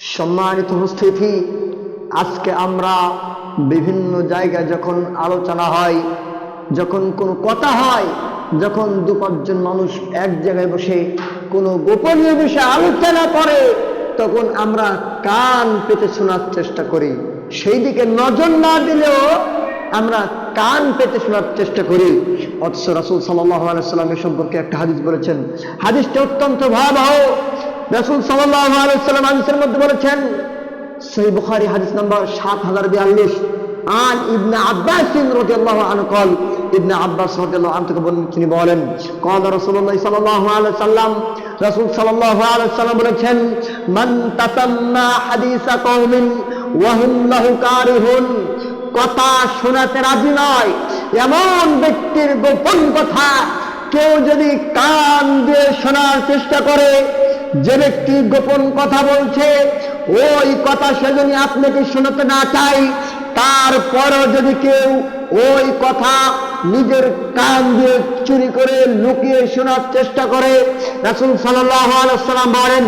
সম্মানিত উপস্থিতি, আজকে আমরা বিভিন্ন জায়গায় যখন আলোচনা হয়, যখন কোনো কথা হয়, যখন দু পাঁচজন মানুষ এক জায়গায় বসে কোনো গোপনীয় বিষয়ে আলোচনা করে, তখন আমরা কান পেতে শোনার চেষ্টা করি। সেই দিকে নজর না দিলেও আমরা কান পেতে শোনার চেষ্টা করি। অথচ রাসুল সাল্লাহ সাল্লামের সম্পর্কে একটা হাদিস বলেছেন। হাদিসটা অত্যন্ত ভয়াবহ। রসুল সাল্লাহ হাদিসের মধ্যে বলেছেন সেই বুখারি হাদিস নম্বর সাত হাজার বিয়াল্লিশ। আন ইবনে আব্বাস আনকল ইবনে আব্বাস তিনি বলেন, কল রসুল্লাহ সাল্লাম রসুল সাল্লাম বলেছেন কথা শোনাতে রাজি নয়। এমন ব্যক্তির গোপন কথা কেউ যদি কান দিয়ে শোনার চেষ্টা করে যে ব্যক্তি গোপন কথা বলছে, ওই কথা সে যদি আপনাকে শোনাতে না চাই। তারপরও যদি কেউ ওই কথা নিজের কান দিয়ে চুরি করে লুকিয়ে শোনার চেষ্টা করে, রাসুল সাল্লাম বলেন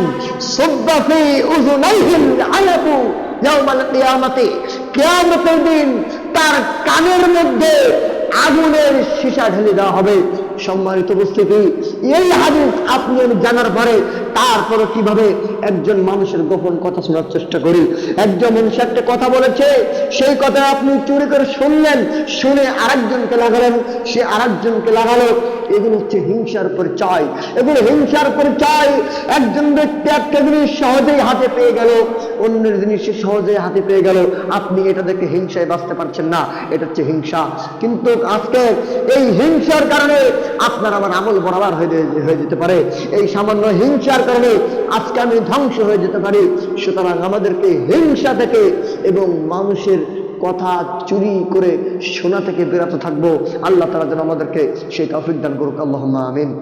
দিন তার কানের মধ্যে আগুনের সীসা ঢেলে দেওয়া হবে। সম্মানিত উপস্থিতি এই হাদিস আপনি আমি জানার পরে তারপরে কীভাবে একজন মানুষের গোপন কথা শোনার চেষ্টা করি? একজন মানুষ একটা কথা বলেছে, সেই কথা আপনি চুরি করে শুনলেন, শুনে আরেকজনকে লাগালেন, সে আরেকজনকে লাগালো। এগুলো হচ্ছে হিংসার পরিচয়। এগুলো হিংসার পরিচয়। একজন ব্যক্তি একটা জিনিস সহজেই হাতে পেয়ে গেল, অন্যের জিনিস সহজেই হাতে পেয়ে গেল। আপনি এটা দেখে হিংসায় বাঁচতে পারছেন না, এটা হচ্ছে হিংসা। কিন্তু আজকে এই হিংসার কারণে আপনার আমার আমল বরাবর হয়ে হয়ে যেতে পারে, এই সামান্য হিংসার কারণে আজকে আমি ধ্বংস হয়ে যেতে পারি। সুতরাং আমাদেরকে হিংসা থেকে এবং মানুষের কথা চুরি করে শোনা থেকে বিরত থাকব। আল্লাহ তারা যেন আমাদেরকে সেই তফিক দান করুক। আল্লাহ আমিন।